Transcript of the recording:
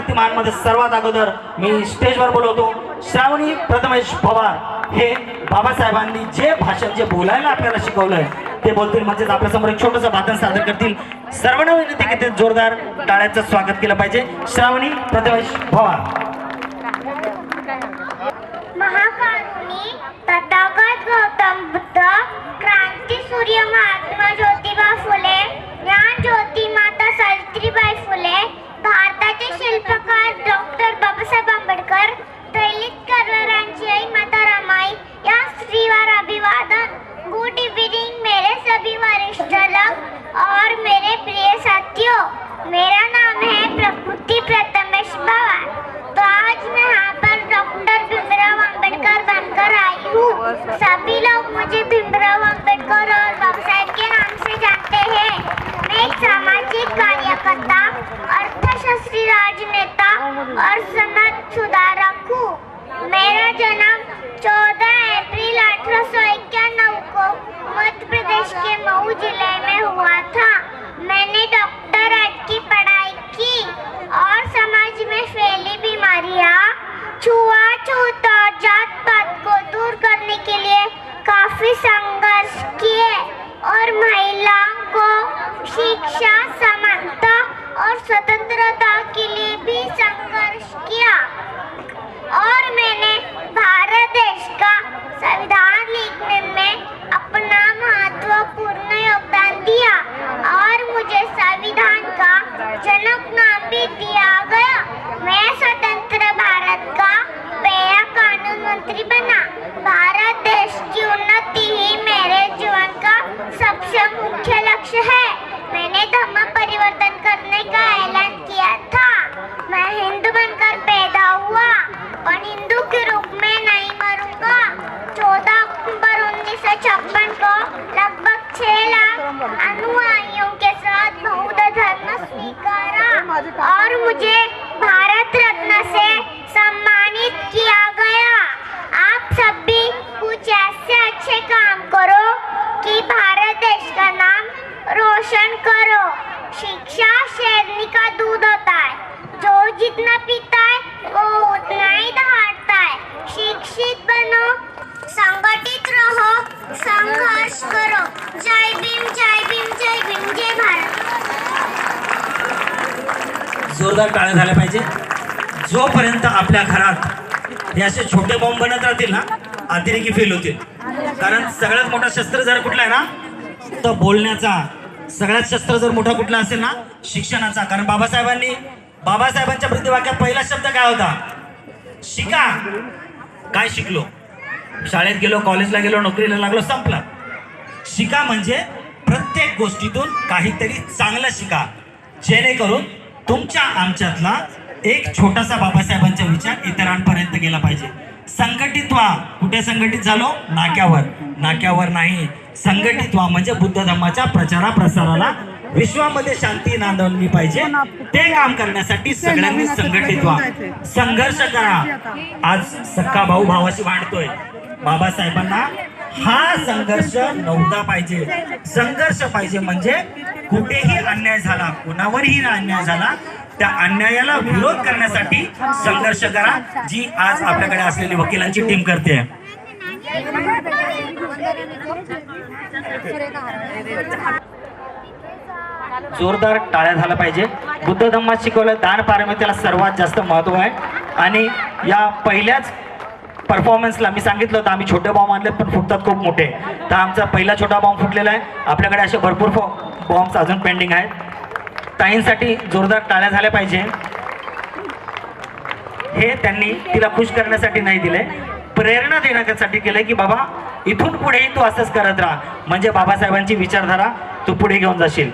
कीर्तिमानमध्ये सर्वात अगोदर मी स्टेजवर बोलवतो. श्रावणी प्रथमेश पवार हे बाबासाहेबांनी जे भाषण जे बोलायला आपल्याला शिकवलंय ते बोलतील. म्हणजेच आपल्यासमोर एक छोटंसं भाषण सादर करतील. सर्वांना विनंती की ते जोरदार टाळ्याचं स्वागत केलं पाहिजे. श्रावणी प्रथमेश पवार. महाकारुणी तथागत गौतम बुद्ध क्रांती सूर्य महाराज मेरा नाम है प्रकृति प्रथमेश तो आज मैं यहाँ पर डॉक्टर भीमराव अंबेडकर बनकर आई हूँ। सभी लोग मुझे भीमराव अंबेडकर और बाबा साहेब के नाम से जानते हैं। मैं एक सामाजिक कार्यकर्ता, अर्थशास्त्री, राजनेता और सुधारक हूँ। मेरा जन्म 14 अप्रैल अठारह को मध्य प्रदेश के मऊ ज़िले में हुआ था मैंने डॉक्टरेट की पढ़ाई की और समाज में फैली बीमारियाँ छुआछूत और जात पात को दूर करने के लिए काफ़ी संघर्ष किए और महिलाओं को शिक्षा, समानता और स्वतंत्रता के लिए भी संघर्ष किया। और मैंने भारत देश का संविधान लिखने में अपना महत्वपूर्ण योगदान दिया और मुझे संविधान का जनक नाम भी दिया गया मैं स्वतंत्र भारत का पहला कानून मंत्री बना। भारत देश की उन्नति ही मेरे जीवन का सबसे मुख्य लक्ष्य है। मैंने धर्म परिवर्तन करने का ऐलान किया था। मैं हिंदू बनकर पैदा हुआ पर हिंदू के रूप में नहीं मरूँगा। 14 अक्टूबर उन्नीस सौ छप्पन को लगभग छह लाख अनुयायियों के साथ बौद्ध धर्म स्वीकारा और मुझे भारत रत्न से सम्मानित किया गया। जितना पीता है? वो उतना ही दहाड़ता है। शिक्षित बनो संगठित रहो संघर्ष करो। जय भीम जय भीम जय भीम। जय भारत। जोरदार टाळ्या झाल्या पाहिजे. जोपर्यंत आपल्या घरात हे असे छोटे बॉम्ब बनत राहतील ना अतिरेकी फेल होतील. कारण सगळ्यात मोठा शस्त्र जर कुठला आहे ना तर बोलण्याचा सगळ्यात शस्त्र जर मोठा कुठला असेल ना शिक्षणाचा. कारण बाबासाहेबांनी बाबासाहेबांच्या प्रतिवाक्यात पहिला शब्द काय होता? शिका. काय शिकलो? शाळेत गेलो कॉलेजला गेलो नोकरीला लागलो संपलं. शिका म्हणजे प्रत्येक गोष्टीतून काहीतरी चांगलं शिका. जेणेकरून तुमच्या आमच्यातला एक छोटासा बाबासाहेबांचा विचार इतरांपर्यंत गेला पाहिजे. संघटित व्हा. कुठे संघटित झालो? नाक्यावर. नाक्यावर नाही. संघटित व्हा म्हणजे बुद्ध धर्माच्या प्रचारा प्रसाराला विश्वामध्ये शांती नांदवली पाहिजे. ते काम करण्यासाठी सगळ्यांनी संघटित व्हा. संघर्ष करा. आज सक्का भाऊ भावाशी भांडतोय बाबासाहेबांना हा संघर्ष नव्हता पाहिजे. संघर्ष पाहिजे म्हणजे कुठेही अन्याय झाला कुणावरही अन्याय झाला त्या अन्यायाला विरोध करण्यासाठी संघर्ष करा जी आज आपल्याकडे असलेली वकिलांची टीम करते. जोरदार टाळ्या झाला पाहिजे. बुद्ध धम्मात शिकवलं दान पारमितीला सर्वात जास्त महत्त्व आहे. आणि या पहिल्याच परफॉर्मन्सला मी सांगितलं होतं आम्ही छोटे बॉम्ब आणले पण फुटतात खूप मोठे. तर आमचा पहिला छोटा बॉम्ब फुटलेला आहे. आपल्याकडे असे भरपूर बॉम्ब्स अजून पेंडिंग आहेत. ताईंसाठी जोरदार टाळ्या झाल्या पाहिजे. हे त्यांनी तिला खुश करण्यासाठी नाही दिले. प्रेरणा देण्यासाठी केलंय की बाबा इथून पुढेही तू असंच करत राहा. म्हणजे बाबासाहेबांची विचारधारा तू पुढे घेऊन जाशील.